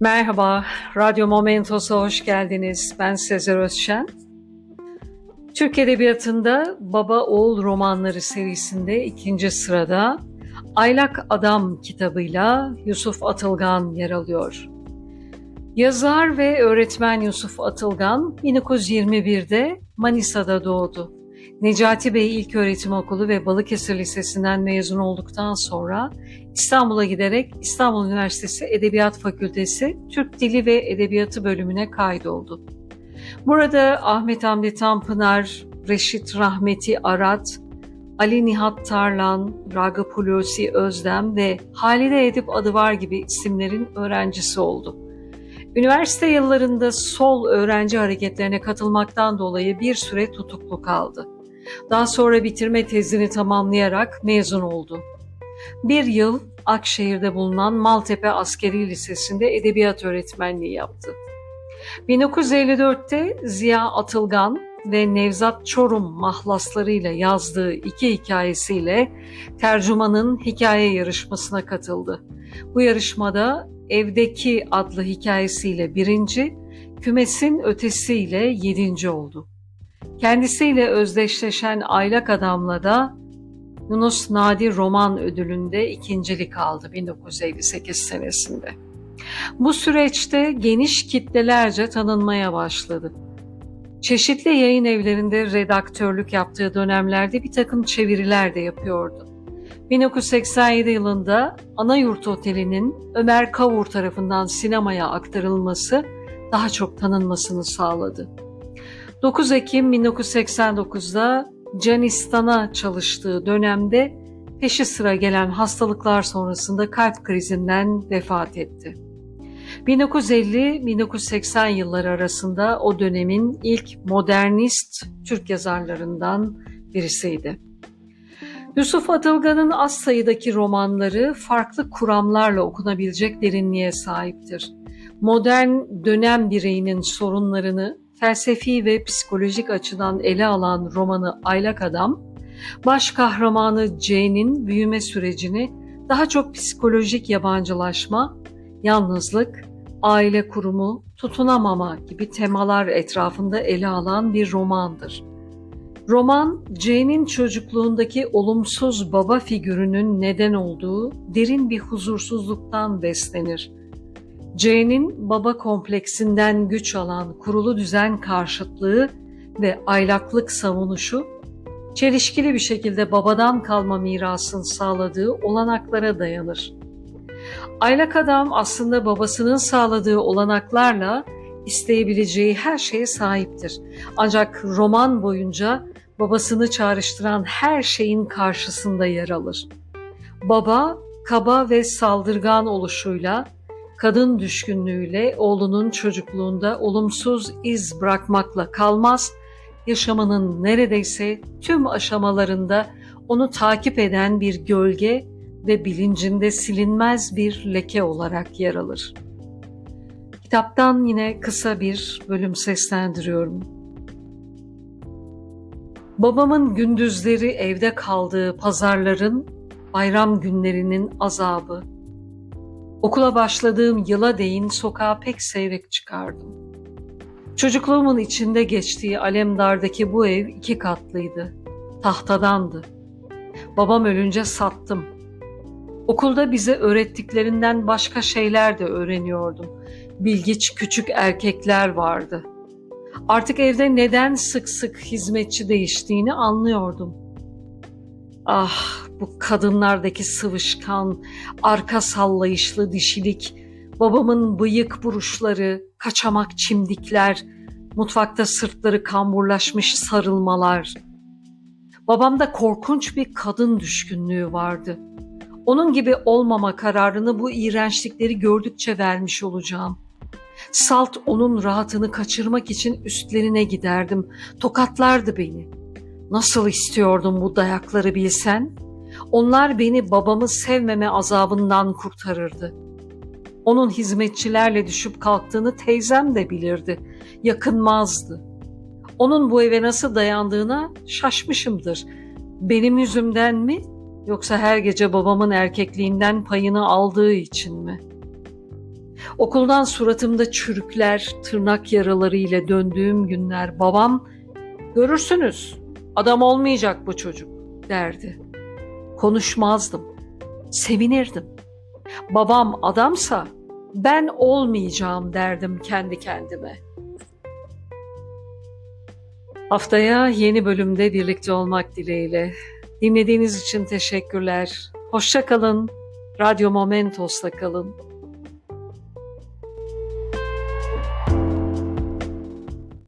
Merhaba, Radyo Momentos'a hoş geldiniz. Ben Sezer Özşen. Türk Edebiyatı'nda Baba Oğul romanları serisinde ikinci sırada Aylak Adam kitabıyla Yusuf Atılgan yer alıyor. Yazar ve öğretmen Yusuf Atılgan 1921'de Manisa'da doğdu. Necati Bey İlköğretim Okulu ve Balıkesir Lisesi'nden mezun olduktan sonra İstanbul'a giderek İstanbul Üniversitesi Edebiyat Fakültesi Türk Dili ve Edebiyatı bölümüne kaydoldu. Burada Ahmet Hamdi Tanpınar, Reşit Rahmeti Arat, Ali Nihat Tarlan, Ragıp Hulusi Özdem ve Halide Edip Adıvar gibi isimlerin öğrencisi oldu. Üniversite yıllarında sol öğrenci hareketlerine katılmaktan dolayı bir süre tutuklu kaldı. Daha sonra bitirme tezini tamamlayarak mezun oldu. Bir yıl Akşehir'de bulunan Maltepe Askeri Lisesi'nde edebiyat öğretmenliği yaptı. 1954'te Ziya Atılgan ve Nevzat Çorum mahlaslarıyla yazdığı iki hikayesiyle tercümanın hikaye yarışmasına katıldı. Bu yarışmada Evdeki adlı hikayesiyle birinci, Kümesin ötesiyle yedinci oldu. Kendisiyle özdeşleşen Aylak Adam'la da Yunus Nadi Roman Ödülü'nde ikincilik aldı 1958 senesinde. Bu süreçte geniş kitlelerce tanınmaya başladı. Çeşitli yayın evlerinde redaktörlük yaptığı dönemlerde bir takım çeviriler de yapıyordu. 1987 yılında Anayurt Oteli'nin Ömer Kavur tarafından sinemaya aktarılması daha çok tanınmasını sağladı. 9 Ekim 1989'da Canistan'a çalıştığı dönemde peşi sıra gelen hastalıklar sonrasında kalp krizinden vefat etti. 1950-1980 yılları arasında o dönemin ilk modernist Türk yazarlarından birisiydi. Yusuf Atılgan'ın az sayıdaki romanları farklı kuramlarla okunabilecek derinliğe sahiptir. Modern dönem bireyinin sorunlarını felsefi ve psikolojik açıdan ele alan romanı Aylak Adam, baş kahramanı Jane'in büyüme sürecini daha çok psikolojik yabancılaşma, yalnızlık, aile kurumu, tutunamama gibi temalar etrafında ele alan bir romandır. Roman, Jane'in çocukluğundaki olumsuz baba figürünün neden olduğu derin bir huzursuzluktan beslenir. Jane'in baba kompleksinden güç alan kurulu düzen karşıtlığı ve aylaklık savunuşu, çelişkili bir şekilde babadan kalma mirasın sağladığı olanaklara dayanır. Aylak adam aslında babasının sağladığı olanaklarla isteyebileceği her şeye sahiptir. Ancak roman boyunca babasını çağrıştıran her şeyin karşısında yer alır. Baba, kaba ve saldırgan oluşuyla, kadın düşkünlüğüyle oğlunun çocukluğunda olumsuz iz bırakmakla kalmaz, yaşamının neredeyse tüm aşamalarında onu takip eden bir gölge ve bilincinde silinmez bir leke olarak yer alır. Kitaptan yine kısa bir bölüm seslendiriyorum. Babamın gündüzleri evde kaldığı pazarların, bayram günlerinin azabı. Okula başladığım yıla değin sokağa pek seyrek çıkardım. Çocukluğumun içinde geçtiği Alemdar'daki bu ev iki katlıydı. Tahtadandı. Babam ölünce sattım. Okulda bize öğrettiklerinden başka şeyler de öğreniyordum. Bilgiç küçük erkekler vardı.'' Artık evde neden sık sık hizmetçi değiştiğini anlıyordum. Ah bu kadınlardaki sıvışkan, arka sallayışlı dişilik, babamın bıyık buruşları, kaçamak çimdikler, mutfakta sırtları kamburlaşmış sarılmalar. Babamda korkunç bir kadın düşkünlüğü vardı. Onun gibi olmama kararını bu iğrençlikleri gördükçe vermiş olacağım.'' Salt onun rahatını kaçırmak için üstlerine giderdim. Tokatlardı beni. Nasıl istiyordum bu dayakları bilsen? Onlar beni babamı sevmeme azabından kurtarırdı. Onun hizmetçilerle düşüp kalktığını teyzem de bilirdi. Yakınmazdı. Onun bu eve nasıl dayandığına şaşmışımdır. Benim yüzümden mi yoksa her gece babamın erkekliğinden payını aldığı için mi?'' Okuldan suratımda çürükler, tırnak yaraları ile döndüğüm günler babam görürsünüz adam olmayacak bu çocuk derdi. Konuşmazdım. Sevinirdim. Babam adamsa ben olmayacağım derdim kendi kendime. Haftaya yeni bölümde birlikte olmak dileğiyle. Dinlediğiniz için teşekkürler. Hoşça kalın. Radyo Momentos'ta kalın.